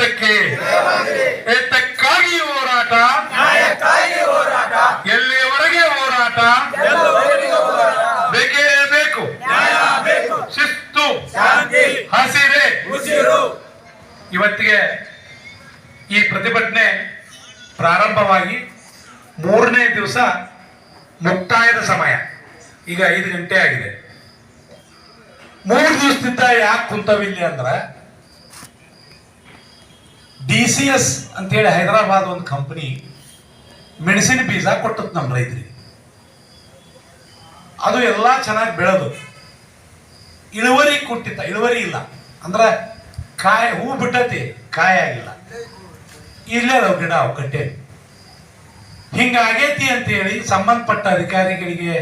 ಹೋರಾಟಕ್ಕೆ ಎತ್ತಕ್ಕಾಗಿ ಹೋರಾಟ? ಹೋರಾಟ? ಎಲ್ಲಿಯವರೆಗೆ ಹೋರಾಟ? ಬೇಕೇ ಬೇಕು. ಶಿಸ್ತು. ಹಸಿರೆ. ಉಸಿರು. ಇವತ್ತಿಗೆ ಈ ಪ್ರತಿಭಟನೆ ಪ್ರಾರಂಭವಾಗಿ ಮೂರನೇ ದಿವಸ ಮುಕ್ತಾಯದ ಸಮಯ. ಈಗ ಐದು ಗಂಟೆ ಆಗಿದೆ. ಮೂರು ದಿವಸದಿಂದ ಯಾಕೆ ಕುಂತವಿಲ್ಲ ಅಂದ್ರೆ ಡಿ ಸಿ ಎಸ್ ಅಂತೇಳಿ ಹೈದರಾಬಾದ್ ಒಂದು ಕಂಪನಿ ಮೆಣಸಿನ ಬೀಜ ಕೊಟ್ಟದ್ ನಮ್ಮ ರೈತರಿಗೆ. ಅದು ಎಲ್ಲ ಚೆನ್ನಾಗಿ ಬೆಳೆದು ಇಳುವರಿ ಕೊಟ್ಟಿತ್ತ, ಇಳುವರಿ ಇಲ್ಲ. ಅಂದ್ರೆ ಕಾಯಿ ಹೂ ಬಿಟ್ಟತಿ, ಕಾಯಿ ಆಗಿಲ್ಲ. ಇಲ್ಲೇ ಅದಾವ ಗಿಡ, ಅವು ಕಟ್ಟೆ. ಹಿಂಗಾಗೈತಿ ಅಂತೇಳಿ ಸಂಬಂಧಪಟ್ಟ ಅಧಿಕಾರಿಗಳಿಗೆ,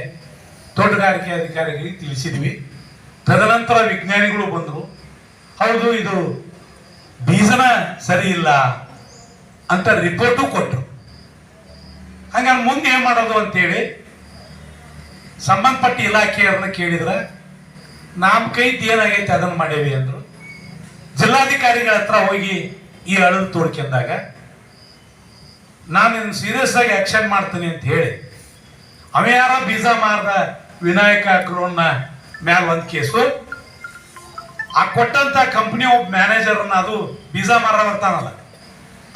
ತೋಟಗಾರಿಕೆ ಅಧಿಕಾರಿಗಳಿಗೆ ತಿಳಿಸಿದ್ವಿ. ತದನಂತರ ವಿಜ್ಞಾನಿಗಳು ಬಂದರು. ಹೌದು, ಇದು ಬೀಜನ ಸರಿ ಇಲ್ಲ ಅಂತ ರಿಪೋರ್ಟು ಕೊಟ್ಟರು ಹಂಗಾಗಿ ಮುಂದೆ ಏನು ಮಾಡೋದು ಅಂತೇಳಿ ಸಂಬಂಧಪಟ್ಟ ಇಲಾಖೆಯವ್ರನ್ನ ಕೇಳಿದ್ರೆ ನಮ್ಮ ಕೈ ಏನಾಗೈತೆ ಅದನ್ನು ಮಾಡೇವಿ ಅಂದ್ರು. ಜಿಲ್ಲಾಧಿಕಾರಿಗಳ ಹತ್ರ ಹೋಗಿ ಈ ಅಳಲು ತೋಡ್ಕೊಂಡಾಗ ನಾನು ಇದನ್ನು ಸೀರಿಯಸ್ ಆಗಿ ಆಕ್ಷನ್ ಮಾಡ್ತೀನಿ ಅಂತ ಹೇಳಿ, ಅವ ಯಾರೋ ಬೀಜ ಮಾರ್ದ ವಿನಾಯಕ ಅಕ್ರೋಣ್ಣ ಮ್ಯಾಲ ಒಂದು ಕೇಸು ಆ ಕೊಟ್ಟಂತ ಕಂಪನಿ ಒಬ್ಬ ಮ್ಯಾನೇಜರ್ನ ಅದು ಬೀಜ ಮಾರ ಬರ್ತಾನಲ್ಲ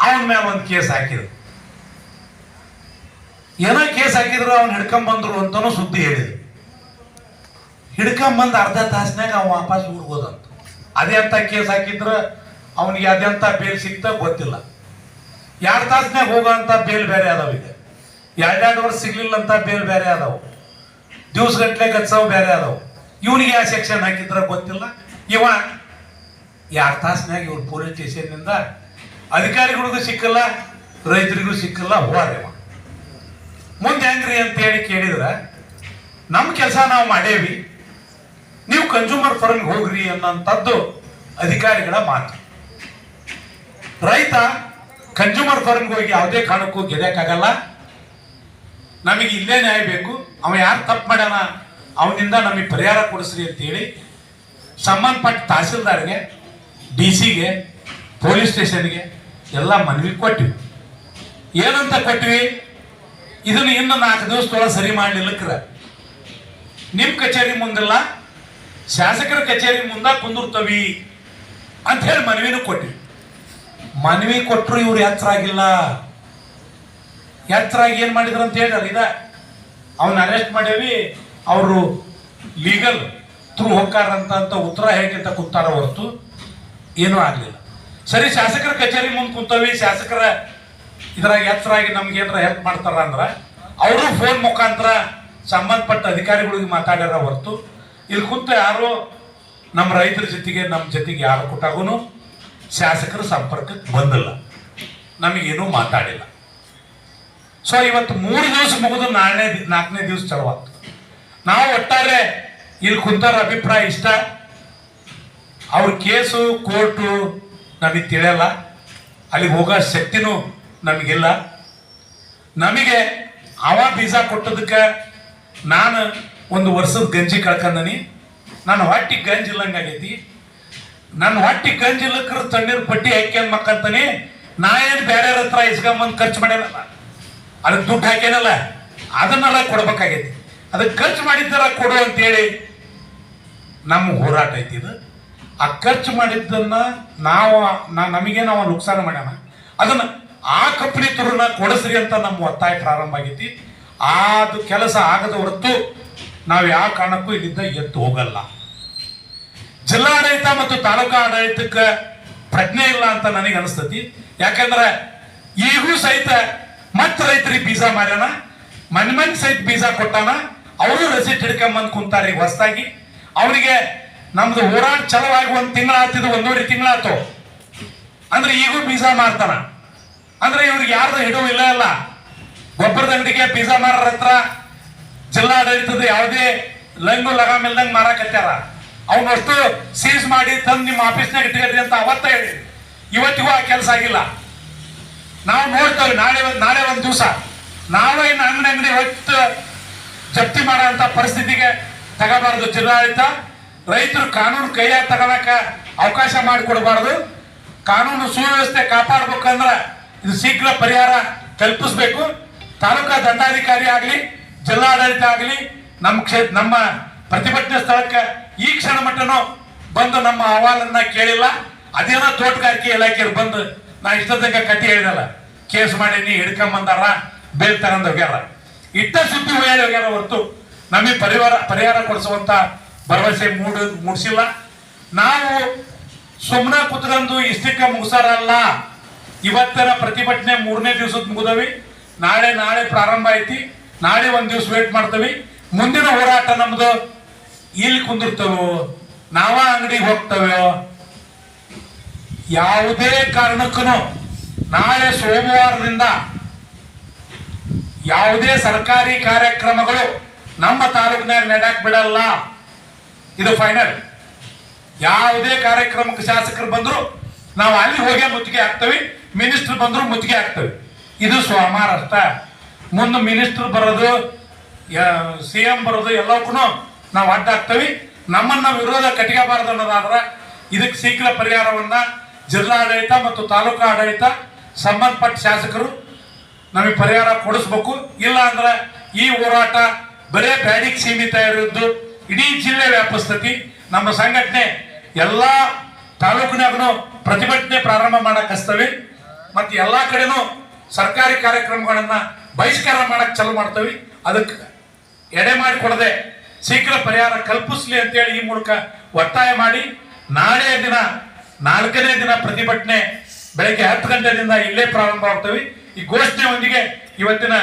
ಅವನ ಮೇಲೆ ಒಂದು ಕೇಸ್ ಹಾಕಿದ್ರು. ಏನೋ ಕೇಸ್ ಹಾಕಿದ್ರು, ಅವ್ನು ಹಿಡ್ಕೊಂಡ್ ಬಂದ್ರು ಅಂತಾನು ಸುದ್ದಿ ಹೇಳಿದ್ರು. ಹಿಡ್ಕೊಂಬಂದು ಅರ್ಧ ತಾಸಿನಾಗ ಅವ ವಾಪಸ್ ಅದೇ ಅಂತ ಕೇಸ್ ಹಾಕಿದ್ರೆ, ಅವನಿಗೆ ಅದೆಂತ ಬೇಲ್ ಸಿಕ್ತ ಗೊತ್ತಿಲ್ಲ. ಎರಡು ಹೋಗೋ ಹೋಗೋಂಥ ಬೇಲ್ ಬೇರೆ ಅದಾವ ಈಗ. ಎರಡೆರಡು ವರ್ಷ ಸಿಗ್ಲಿಲ್ಲ ಅಂತ ಬೇಲ್ ಬೇರೆ ಅದಾವು. ದಿವ್ಸ ಗಂಟ್ಲೆ ಗಚ್ಚವ್ ಬೇರೆ ಅದಾವು. ಇವನಿಗೆ ಯಾವ ಸೆಕ್ಷನ್ ಹಾಕಿದ್ರೆ ಗೊತ್ತಿಲ್ಲ. ಇವ ಎರಡು ತಾಸಿನಾಗ ಇವ್ರು ಪೊಲೀಸ್ ಸ್ಟೇಷನ್ನಿಂದ ಅಧಿಕಾರಿಗಳಿಗೂ ಸಿಕ್ಕಲ್ಲ, ರೈತರಿಗೂ ಸಿಕ್ಕಲ್ಲ ಹೋದೇವ ಮುಂದೆ ಹೆಂಗ್ರಿ ಅಂತ ಹೇಳಿ ಕೇಳಿದ್ರೆ ನಮ್ಮ ಕೆಲಸ ನಾವು ಮಾಡೇವಿ, ನೀವು ಕನ್ಸ್ಯೂಮರ್ ಫರ್ಮ್ಗೆ ಹೋಗ್ರಿ ಅನ್ನೋಂಥದ್ದು ಅಧಿಕಾರಿಗಳ ಮಾತು. ರೈತ ಕನ್ಸ್ಯೂಮರ್ ಫರ್ಮ್ಗೆ ಹೋಗಿ ಯಾವುದೇ ಕಾರಣಕ್ಕೂ ಗೆದಕ್ಕಾಗಲ್ಲ ನಮಗೆ ಇಲ್ಲೇ ನ್ಯಾಯ ಬೇಕು, ಅವ ಯಾರು ತಪ್ಪು ಮಾಡ್ಯಾನ, ಅವನಿಂದ ನಮಗೆ ಪರಿಹಾರ ಕೊಡಿಸ್ರಿ ಅಂತೇಳಿ ಸಂಬಂಧಪಟ್ಟ ತಹಸೀಲ್ದಾರ್ಗೆ ಡಿ ಸಿಗೆ ಪೊಲೀಸ್ ಸ್ಟೇಷನ್ಗೆ ಎಲ್ಲ ಮನವಿ ಕೊಟ್ಟಿವಿ. ಏನಂತ ಕೊಟ್ಟಿವಿ? ಇದನ್ನ ಇನ್ನು ನಾಲ್ಕು ದಿವಸದೊಳಗೆ ಸರಿ ಮಾಡಲಿಲ್ಲಕ್ರ ನಿಮ್ಮ ಕಚೇರಿ ಮುಂದಿಲ್ಲ, ಶಾಸಕರ ಕಚೇರಿ ಮುಂದೆ ಕುಂದಿರ್ತವಿ ಅಂತ ಹೇಳಿ ಮನವಿನೂ ಕೊಟ್ಟಿವಿ. ಮನವಿ ಕೊಟ್ಟರು ಇವ್ರು ಎತ್ತರ ಆಗಿಲ್ಲ. ಎತ್ತರ ಆಗಿ ಏನು ಮಾಡಿದ್ರು ಅಂತ ಹೇಳಿದ್ರೆ ಇದ. ಅವನ್ನ ಅರೆಸ್ಟ್ ಮಾಡೇವಿ ಅವರು ಲೀಗಲ್ ಥ್ರೂ ಹೋಗ್ತಾರಂತ ಅಂತ ಉತ್ತರ ಅಂತ ಕೂತಾರ ಹೊರತು ಏನೂ ಆಗಲಿಲ್ಲ. ಸರಿ, ಶಾಸಕರ ಕಚೇರಿ ಮುಂದೆ ಕುಂತವಿ, ಶಾಸಕರ ಇದ್ರಾಗ ಎತ್ತರಾಗಿ ನಮ್ಗೆ ಏನಾರ ಹೆಲ್ಪ್ ಮಾಡ್ತಾರ ಅಂದ್ರೆ ಅವರು ಫೋನ್ ಮುಖಾಂತರ ಸಂಬಂಧಪಟ್ಟ ಅಧಿಕಾರಿಗಳಿಗೆ ಮಾತಾಡ್ಯಾರ ಹೊರತು. ಇಲ್ಲಿ ಕುಂತ ಯಾರು ನಮ್ಮ ರೈತರ ಜೊತೆಗೆ ನಮ್ಮ ಜೊತೆಗೆ ಯಾರು ಕೊಟ್ಟಾಗೂ ಶಾಸಕರ ಸಂಪರ್ಕಕ್ಕೆ ಬಂದಿಲ್ಲ. ನಮಗೇನು ಮಾತಾಡಿಲ್ಲ. ಸೊ ಇವತ್ತು ಮೂರು ದಿವಸ ಮುಗಿದು ನಾಲ್ಕನೇ ನಾಲ್ಕನೇ ದಿವಸ ಚಲವಾಗ್ತು ನಾವು ಒಟ್ಟಾರೆ ಇಲ್ಲಿ ಕುಂತಾರ ಅಭಿಪ್ರಾಯ ಇಷ್ಟ. ಅವ್ರ ಕೇಸು, ಕೋರ್ಟು ನಮಗೆ ತಿಳಿಯಲ್ಲ. ಅಲ್ಲಿಗೆ ಹೋಗೋ ಶಕ್ತಿನೂ ನಮಗಿಲ್ಲ. ನಮಗೆ ಅವ ಬೀಜ ಕೊಟ್ಟದಕ್ಕೆ ನಾನು ಒಂದು ವರ್ಷದ ಗಂಜಿ ಕಳ್ಕೊಂಡನಿ ನನ್ನ ಹೊಟ್ಟಿ ಗಂಜಿ ಇಲ್ಲಂಗಾಗೈತಿ. ನನ್ನ ಹೊಟ್ಟಿ ಗಂಜಿ ಇಲ್ಲಕ್ರ ತಣ್ಣೀರು ಪಟ್ಟಿ ಹಾಕ್ಯಂದ್ ಮಕ್ಕಂತಾನೆ ನಾ ಏನು ಬೇರೆ ಹತ್ರ ಇಸ್ಕೊಂಬಂದು ಖರ್ಚು ಮಾಡ್ಯಾನಲ್ಲ. ಅದಕ್ಕೆ ದುಡ್ಡು ಹಾಕ್ಯಾನಲ್ಲ. ಅದನ್ನೆಲ್ಲ ಕೊಡ್ಬೇಕಾಗೈತಿ. ಅದಕ್ಕೆ ಖರ್ಚು ಮಾಡಿದ್ದಾರ ಕೊಡು ಅಂತೇಳಿ ನಮ್ಮ ಹೋರಾಟ ಐತಿ ಇದು. ಆ ಖರ್ಚು ಮಾಡಿದ್ದನ್ನ ನಾವು, ನಾ- ನಮಗೆ ನಾವು ನುಕ್ಸಾನ ಮಾಡ್ಯಾನ. ಅದನ್ನ ಆ ಕಂಪನಿ ತುರುನ ಕೊಡಿಸ್ರಿ ಅಂತ ನಮ್ಮ ಒತ್ತಾಯ ಪ್ರಾರಂಭ ಆಗೈತಿ. ಅದು ಕೆಲಸ ಆಗದ ಹೊರತು ನಾವು ಯಾವ ಕಾರಣಕ್ಕೂ ಇಲ್ಲಿಂದ ಎದ್ದು ಹೋಗಲ್ಲ. ಜಿಲ್ಲಾಡಳಿತ ಮತ್ತು ತಾಲೂಕಾ ಆಡಳಿತಕ್ಕೆ ಪ್ರಜ್ಞೆ ಇಲ್ಲ ಅಂತ ನನಗೆ ಅನಿಸ್ತತಿ. ಯಾಕಂದ್ರೆ ಈಗೂ ಸಹಿತ ಮತ್ತೆ ರೈತರಿಗೆ ಬೀಜ ಮಾಡ್ಯಾನ ಮನ್ ಮನ್ ಸಹಿತ ಬೀಜ ಕೊಟ್ಟಾನ, ಅವರು ರಸೀಟ್ ಹಿಡ್ಕೊಂಬಂದು ಕುಂತಾರ ಹೊಸದಾಗಿ. ಅವರಿಗೆ ನಮ್ದು ಹೋರಾಟ ಚಲವಾಗಿ ಒಂದು ತಿಂಗಳ ಆತಿದ್ದು ಒಂದೂವರೆ ತಿಂಗಳಾತು. ಅಂದ್ರೆ ಈಗೂ ಪಿಜಾ ಮಾರ್ತಾನ. ಅಂದ್ರೆ ಇವ್ರಿಗೆ ಯಾರ್ದು ಹಿಡುವು ಇಲ್ಲ ಅಲ್ಲ. ಗೊಬ್ಬರದ ಅಂಗಡಿಗೆ ಬೀಜ ಮಾರರ ಹತ್ರ ಜಿಲ್ಲಾಡಳಿತದ ಯಾವುದೇ ಲಂಗು ಲಗಾಮ್ ಇಲ್ದಂಗ್ ಮಾರಾಕತ್ಯಾರ. ಅವನಷ್ಟು ಸೀಸ್ ಮಾಡಿ ತಂದು ನಿಮ್ಮ ಆಫೀಸ್ನಾಗ ಇಟ್ಕೊಳ್ರಿ ಅಂತ ಅವತ್ತ ಹೇಳಿ. ಇವತ್ತಿಗೂ ಆ ಕೆಲಸ ಆಗಿಲ್ಲ. ನಾವು ನೋಡ್ತೇವೆ, ನಾಳೆ ಒಂದು ನಾಳೆ ಒಂದು ದಿವಸ. ನಾವೇ ಇನ್ನು ಅಂಗಡಿ ಅಂಗಡಿ ಹೊತ್ತು ಜಪ್ತಿ ಮಾಡೋ ಅಂತ ಪರಿಸ್ಥಿತಿಗೆ ತಗೋಬಾರ್ದು ಜಿಲ್ಲಾಡಳಿತ. ರೈತರು ಕಾನೂನು ಕೈಯಾಗ ತಗೋಳಕ ಅವಕಾಶ ಮಾಡಿಕೊಡ್ಬಾರ್ದು. ಕಾನೂನು ಸುವ್ಯವಸ್ಥೆ ಕಾಪಾಡ್ಬೇಕಂದ್ರೆ ಇದು ಶೀಘ್ರ ಪರಿಹಾರ ಕಲ್ಪಿಸಬೇಕು. ತಾಲೂಕಾ ದಂಡಾಧಿಕಾರಿ ಆಗಲಿ, ಜಿಲ್ಲಾಡಳಿತ ಆಗಲಿ, ನಮ್ಮ ಕ್ಷೇತ್ರ ನಮ್ಮ ಪ್ರತಿಭಟನೆ ಸ್ಥಳಕ್ಕೆ ಈ ಕ್ಷಣ ಮಟ್ಟನೂ ಬಂದು ನಮ್ಮ ಅಹವಾಲನ್ನ ಕೇಳಿಲ್ಲ. ಅದೇನೋ ತೋಟಗಾರಿಕೆ ಇಲಾಖೆಯವ್ರು ಬಂದು ನಾ ಇಷ್ಟದಂಗ ಕಟ್ಟಿ ಹೇಳಿದಲ್ಲ, ಕೇಸ್ ಮಾಡೀನಿ ಹಿಡ್ಕೊಂಬಂದಾರ, ಬೇಲ್ ತಗೊಂಡ್ ಹೋಗ್ಯಾರ. ಇಟ್ಟ ಸುದ್ದಿ ಹೋಗ್ಯಾರ ಹೊರತು. ನಮಗೆ ಪರಿವಾರ, ಪರಿಹಾರ ಕೊಡಿಸುವಂತ ಭರವಸೆ ಮೂಡ, ಮೂಡಿಸಿಲ್ಲ. ನಾವು ಸುಮ್ಮನೆ ಕುತ್ಕೊಂಡು ಇಷ್ಟಕ್ಕೆ ಮುಗಿಸಾರಲ್ಲ. ಇವತ್ತಿನ ಪ್ರತಿಭಟನೆ ಮೂರನೇ ದಿವಸದ ಮುಗಿದವಿ. ನಾಳೆ ನಾಳೆ ಪ್ರಾರಂಭ ಐತಿ. ನಾಳೆ ಒಂದ್ ದಿವಸ ವೇಟ್ ಮಾಡ್ತೀವಿ. ಮುಂದಿನ ಹೋರಾಟ ನಮ್ದು ಇಲ್ಲಿ ಕುಂದಿರ್ತವೋ ನಾವ ಅಂಗಡಿಗೆ ಹೋಗ್ತವೋ, ಯಾವುದೇ ಕಾರಣಕ್ಕೂ ನಾಳೆ ಸೋಮವಾರದಿಂದ ಯಾವುದೇ ಸರ್ಕಾರಿ ಕಾರ್ಯಕ್ರಮಗಳು ನಮ್ಮ ತಾಲೂಕಿನಾಗ ನಡಕ್ ಬಿಡಲ್ಲ. ಇದು ಫೈನಲ್ ಯಾವುದೇ ಕಾರ್ಯಕ್ರಮಕ್ಕೆ ಶಾಸಕರು ಬಂದ್ರು ನಾವು ಅಲ್ಲಿ ಹೋಗಿ ಮುತ್ತಿಗೆ ಹಾಕ್ತೇವೆ ಮಿನಿಸ್ಟರ್ ಬಂದ್ರು ಮುತ್ತಿಗೆ ಹಾಕ್ತೇವೆ. ಇದು ಅಷ್ಟ ಮುಂದೆ ಮಿನಿಸ್ಟರ್ ಬರೋದು ಸಿ ಎಂ ಬರೋದು ಎಲ್ಲಕ್ಕೂ ನಾವು ಅಡ್ಡ ಹಾಕ್ತೇವೆ. ನಮ್ಮನ್ನ ವಿರೋಧ ಕಟ್ಟಿಗಬಾರದು ಅನ್ನೋದಾದ್ರೆ ಇದಕ್ಕೆ ಶೀಘ್ರ ಪರಿಹಾರವನ್ನ ಜಿಲ್ಲಾಡಳಿತ ಮತ್ತು ತಾಲೂಕು ಆಡಳಿತ ಸಂಬಂಧಪಟ್ಟ ಶಾಸಕರು ನಮಗೆ ಪರಿಹಾರ ಕೊಡಿಸ್ಬೇಕು. ಇಲ್ಲ ಅಂದ್ರೆ ಈ ಹೋರಾಟ ಬರೇ ಬ್ಯಾಡಿಗೆ ಸೀಮಿತ ಇರೋದು ಇಡೀ ಜಿಲ್ಲೆ ವ್ಯಾಪಿಸ್ತತಿ. ನಮ್ಮ ಸಂಘಟನೆ ಎಲ್ಲ ತಾಲೂಕಿನಾಗೂ ಪ್ರತಿಭಟನೆ ಪ್ರಾರಂಭ ಮಾಡಕ್ ಹಚ್ತವೆ. ಮತ್ತು ಎಲ್ಲಾ ಕಡೆನೂ ಸರ್ಕಾರಿ ಕಾರ್ಯಕ್ರಮಗಳನ್ನ ಬಹಿಷ್ಕಾರ ಮಾಡಕ್ ಚಾಲು ಮಾಡ್ತೇವೆ. ಅದಕ್ಕೆ ಎಡೆ ಮಾಡಿ ಕೊಡದೆ ಶೀಘ್ರ ಪರಿಹಾರ ಕಲ್ಪಿಸ್ಲಿ ಅಂತೇಳಿ ಈ ಮೂಲಕ ಒತ್ತಾಯ ಮಾಡಿ. ನಾಳೆ ದಿನ, ನಾಲ್ಕನೇ ದಿನ ಪ್ರತಿಭಟನೆ ಬೆಳಗ್ಗೆ ಹತ್ತು ಗಂಟೆಯಿಂದ ಇಲ್ಲೇ ಪ್ರಾರಂಭ ಈ ಘೋಷಣೆಯೊಂದಿಗೆ ಇವತ್ತಿನ